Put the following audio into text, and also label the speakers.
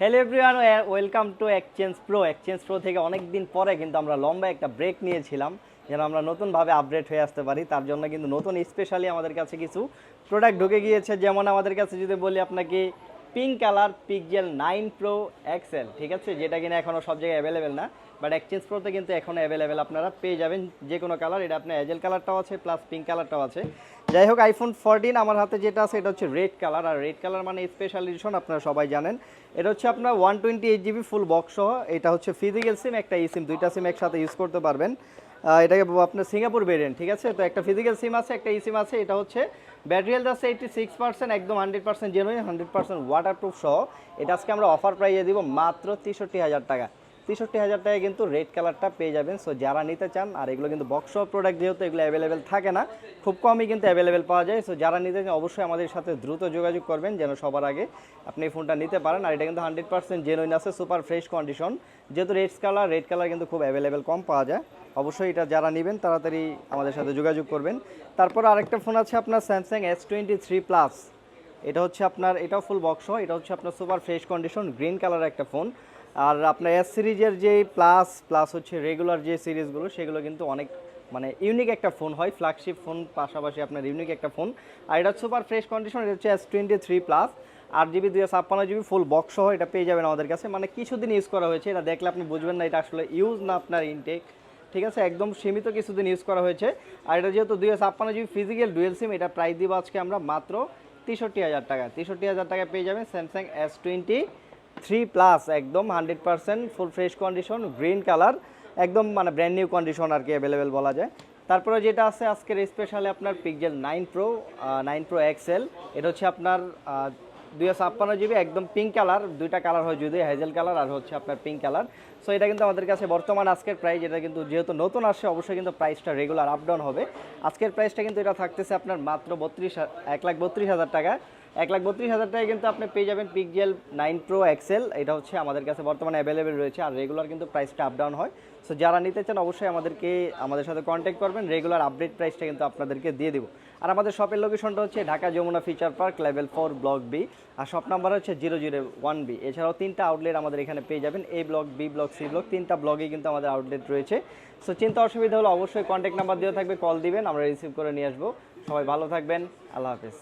Speaker 1: Hello everyone welcome to exchange pro exchange pro থেকে অনেক দিন পরে কিন্তু আমরা লম্বা একটা ব্রেক নিয়েছিলাম, যেন আমরা নতুনভাবে আপডেট হয়ে আসতে পারি। তার জন্য কিন্তু নতুন স্পেশালি আমাদের কাছে কিছু প্রোডাক্ট ঢুকে গিয়েছে। যেমন আমাদের কাছে যদি বলি আপনাকে pink colour Pixel nine pro XL ঠিক আছে? যেটা কিনা এখনও সব জায়গায় অ্যাভেলেবেল না। বাট এক্সচেঞ্জ প্রোতে কিন্তু এখনও অ্যাভেলেবেল আপনারা পেয়ে যাবেন যে কোনো কালার এটা আপনার এজেল কালারটাও আছে প্লাস পিঙ্ক কালারটাও আছে। যাই হোক আইফোন ফোরটিন আমার হাতে যেটা আছে, এটা হচ্ছে রেড কালার আর রেড কালার মানে স্পেশাল এডিশন আপনারা সবাই জানেন। এটা হচ্ছে আপনার one twenty eight GB full box সহ। এটা হচ্ছে ফিজিক্যাল সিম একটা ই সিম দুইটা সিম একসাথে ইউজ করতে পারবেন। এটাকে আপনার সিঙ্গাপুর ভেরিয়েন্ট ঠিক আছে? তো একটা ফিজিক্যাল সিম আছে, একটা ই সিম আছে। এটা হচ্ছে ব্যাটারি হেলথ আছে এইটি সিক্স পার্সেন্ট একদম hundred percent genuine hundred percent waterproof সহ। এটা আজকে আমরা অফার প্রাইজে দিব মাত্র তেষট্টি হাজার টাকা। তেষট্টি হাজার টাকায় কিন্তু রেড কালারটা পেয়ে যাবেন। সো যারা নিতে চান, আর এগুলো কিন্তু বক্স প্রোডাক্ট যেহেতু এগুলো অ্যাভেলেবেল থাকে না, খুব কমই কিন্তু অ্যাভেলেবেল পাওয়া যায়। সো যারা নিতে চান, অবশ্যই আমাদের সাথে দ্রুত যোগাযোগ করবেন যেন সবার আগে আপনি ফোনটা নিতে পারেন। আর এটা কিন্তু হান্ড্রেড পার্সেন্ট জেনুইন আছে সুপার ফ্রেশ কন্ডিশন যেহেতু রেড কালার রেড কালার কিন্তু খুব অ্যাভেলেবেল কম পাওয়া যায়। অবশ্যই এটা যারা নেবেন, তাড়াতাড়ি আমাদের সাথে যোগাযোগ করবেন। তারপর আরেকটা ফোন আছে আপনার Samsung S twenty three plus এটা হচ্ছে আপনার, এটাও ফুল বক্স এটা হচ্ছে আপনার সুপার ফ্রেশ কন্ডিশন গ্রিন কালারের একটা ফোন আর আপনার এস সিরিজের যে প্লাস প্লাস হচ্ছে রেগুলার যে সিরিজগুলো, সেগুলো কিন্তু অনেক মানে ইউনিক একটা ফোন হয়। ফ্ল্যাগশিপ ফোন পাশাপাশি আপনার ইউনিক একটা ফোন আর এটা সুপার ফ্রেশ কন্ডিশন এটা হচ্ছে এস টোয়েন্টি থ্রি প্লাস আট জিবি দুই ছাপ্পান্ন জিবি ফুল বক্স সহ এটা পেয়ে যাবেন আমাদের কাছে। মানে কিছুদিন ইউজ করা হয়েছে, এটা দেখলে আপনি বুঝবেন না, এটা আসলে ইউজ না আপনার ইনটেক ঠিক আছে? একদম সীমিত কিছুদিন ইউজ করা হয়েছে। আর এটা যেহেতু দুই ছাপ্পান্ন জিবি ফিজিক্যাল ডুয়েল সিম এটা প্রাইস দিব আজকে আমরা মাত্র তেষট্টি হাজার টাকা তেষট্টি হাজার টাকা পেয়ে যাবেন Samsung S twenty three plus, একদম hundred percent, full fresh condition, green colour, একদম মানে ব্র্যান্ড নিউ কন্ডিশন আর কি অ্যাভেলেবেল বলা যায়। তারপরে যেটা আছে আজকের স্পেশালি আপনার Pixel nine pro nine pro XL এটা হচ্ছে আপনার দুই ছাপ্পান্ন জিবি একদম পিঙ্ক কালার দুইটা কালার হয় যদি হেজেল কালার আর হচ্ছে আপনার পিঙ্ক কালার সো এটা কিন্তু আমাদের কাছে বর্তমান আজকের প্রাইস এটা কিন্তু যেহেতু নতুন আসছে, অবশ্যই কিন্তু প্রাইসটা রেগুলার আপ ডাউন হবে। আজকের প্রাইসটা কিন্তু এটা থাকতেছে আপনার মাত্র বত্রিশ, এক লাখ বত্রিশ হাজার টাকা। এক লাখ বত্রিশ হাজার টাকায় কিন্তু আপনি পেয়ে যাবেন পিকজেল নাইন প্রো এক্সেল এটা হচ্ছে আমাদের কাছে বর্তমানে অ্যাভেলেবেল রয়েছে, আর রেগুলার কিন্তু প্রাইসটা আপ ডাউন হয়। সো যারা নিতে চান অবশ্যই আমাদেরকে, আমাদের সাথে কন্ট্যাক্ট করবেন রেগুলার আপডেট প্রাইসটা কিন্তু আপনাদেরকে দিয়ে দেবো। আর আমাদের শপের লোকেশনটা হচ্ছে Dhaka Jamuna future park level four block B আর শপ নাম্বার হচ্ছে জিরো জিরো ওয়ান বি এছাড়াও তিনটা আউটলেট আমাদের এখানে পেয়ে যাবেন A block B block C block তিনটা ব্লগে কিন্তু আমাদের আউটলেট রয়েছে। সো চিন্তা অসুবিধা হলে অবশ্যই কন্ট্যাক্ট নাম্বার দেওয়া থাকবে কল দিবেন, আমরা রিসিভ করে নিয়ে আসব। সবাই ভালো থাকবেন, আল্লাহ হাফিজ।